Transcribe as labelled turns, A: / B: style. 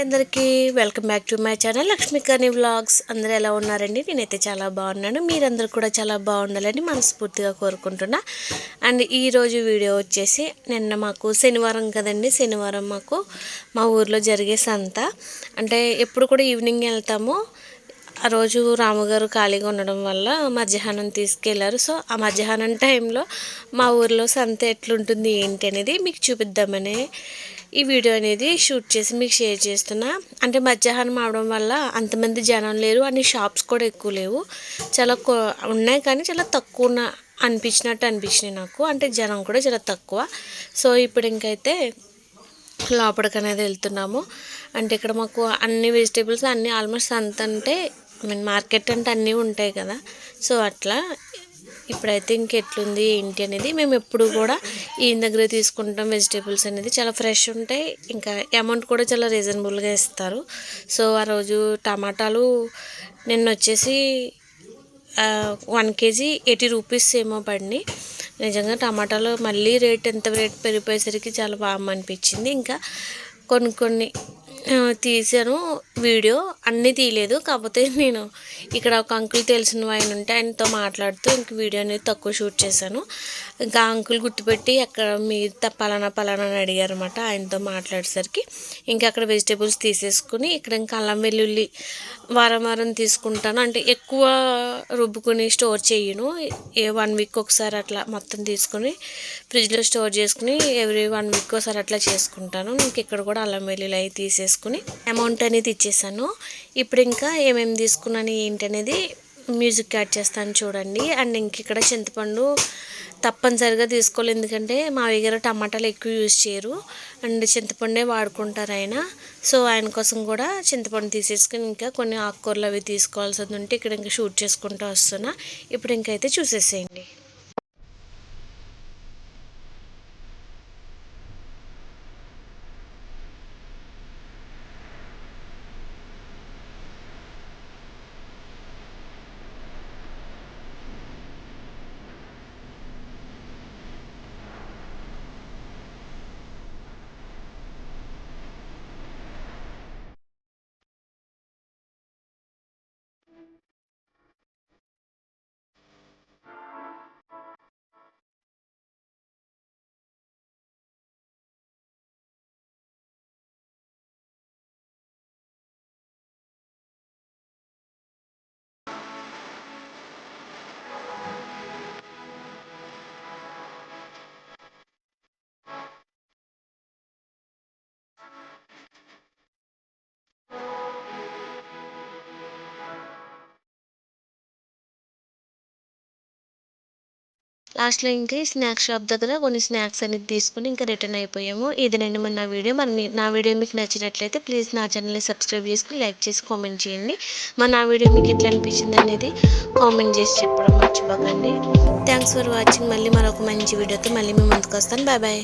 A: అందరికీ welcome back to my channel Lakshmikarni vlogs. అందరూ ఎలా ఉన్నారండి? నేనైతే చాలా బాగున్నాను. మీరందరూ కూడా చాలా బాగుండాలని మనస్ఫూర్తిగా కోరుకుంటున్నా. అండ్ ఈరోజు వీడియో వచ్చేసి నిన్న మాకు శనివారం కదండి. శనివారం మాకు మా ఊర్లో జరిగే సంత. అంటే ఎప్పుడు కూడా ఈవినింగ్ వెళ్తాము. ఆ రోజు రాముగారు ఖాళీగా ఉండడం వల్ల మధ్యాహ్నం తీసుకెళ్ళారు. సో ఆ మధ్యాహ్నం టైంలో మా ఊర్లో సంత ఎట్లుంటుంది ఏంటి అనేది మీకు చూపిద్దామని ఈ వీడియో అనేది షూట్ చేసి మీకు షేర్ చేస్తున్నా. అంటే మధ్యాహ్నం అవడం వల్ల అంతమంది జనం లేరు అన్ని షాప్స్ కూడా ఎక్కువ లేవు. చాలా ఉన్నాయి కానీ చాలా తక్కువ అనిపించినట్టు అనిపించినాయి నాకు. అంటే జనం కూడా చాలా తక్కువ. సో ఇప్పుడు ఇంకైతే లోపలికి అనేది వెళ్తున్నాము. అంటే ఇక్కడ మాకు అన్ని వెజిటేబుల్స్ అన్నీ ఆల్మోస్ట్ అంత అంటే ఐ మీన్ మార్కెట్ అంటే అన్నీ ఉంటాయి కదా. సో అట్లా ఇప్పుడైతే ఇంకెట్లుంది ఏంటి అనేది మేము ఎప్పుడు కూడా ఈయన దగ్గర తీసుకుంటాం. వెజిటేబుల్స్ అనేది చాలా ఫ్రెష్ ఉంటాయి. ఇంకా అమౌంట్ కూడా చాలా రీజనబుల్గా ఇస్తారు. సో ఆ రోజు టమాటాలు నిన్న వచ్చేసి వన్ కేజీ ఎయిటీ రూపీస్ ఏమో పడినాయి. నిజంగా టమాటాలు మళ్ళీ రేట్ ఎంత రేట్ పెరిగిపోయేసరికి చాలా బాగా అనిపించింది. ఇంకా కొన్ని కొన్ని తీసాను వీడియో అన్నీ తీయలేదు. కాకపోతే నేను ఇక్కడ ఒక అంకుల్ తెలిసిన ఆయన ఉంటే ఆయనతో మాట్లాడుతూ ఇంక వీడియో అనేది తక్కువ షూట్ చేశాను. ఇంకా అంకుల్ గుర్తుపెట్టి అక్కడ మీరు పలానా పలానా అని అడిగారు అనమాట ఆయనతో మాట్లాడేసరికి. ఇంకా అక్కడ వెజిటేబుల్స్ తీసేసుకుని ఇక్కడ ఇంకా అల్లం వెల్లుల్లి వారం వారం తీసుకుంటాను. అంటే ఎక్కువ రుబ్బుకొని స్టోర్ చేయను. ఏ వన్ వీక్ ఒకసారి అట్లా మొత్తం తీసుకుని ఫ్రిడ్జ్లో స్టోర్ చేసుకుని ఎవ్రీ వన్ వీక్ ఒకసారి అట్లా చేసుకుంటాను. ఇంక ఇక్కడ కూడా అల్లం వెల్లుల్లి అవి తీసేసుకుని అమౌంట్ అనేది ఇచ్చేసాను. ఇప్పుడు ఇంకా ఏమేమి తీసుకున్నాను ఏంటి అనేది మ్యూజిక్ యాడ్ చేస్తాను చూడండి. అండ్ ఇంక ఇక్కడ చింతపండు తప్పనిసరిగా తీసుకోవాలి. ఎందుకంటే మా దగ్గర టమాటాలు ఎక్కువ యూజ్ చేయరు. అండ్ చింతపండే వాడుకుంటారు ఆయన. సో ఆయన కోసం కూడా చింతపండు తీసేసుకుని ఇంకా కొన్ని ఆకుకూరలు అవి తీసుకోవాల్సి ఉంటే ఇక్కడ ఇంకా షూట్ చేసుకుంటూ వస్తున్నా. ఇప్పుడు ఇంకైతే చూసేసేయండి. లాస్ట్లో ఇంకా స్నాక్స్ షాప్ దగ్గర కొన్ని స్నాక్స్ అనేది తీసుకుని ఇంకా రిటర్న్ అయిపోయాము. ఇదేనండి మన నా వీడియో. మరి నా వీడియో మీకు నచ్చినట్లయితే ప్లీజ్ నా ఛానల్ని సబ్స్క్రైబ్ చేసుకుని లైక్ చేసి కామెంట్ చేయండి. మరి నా వీడియో మీకు ఎట్లా అనిపించింది అనేది కామెంట్ చేసి చెప్పడం మర్చిపోకండి. Thanks for watching. మళ్ళీ మరొక మంచి వీడియోతో మళ్ళీ మేము ముందుకు వస్తాను. Bye bye.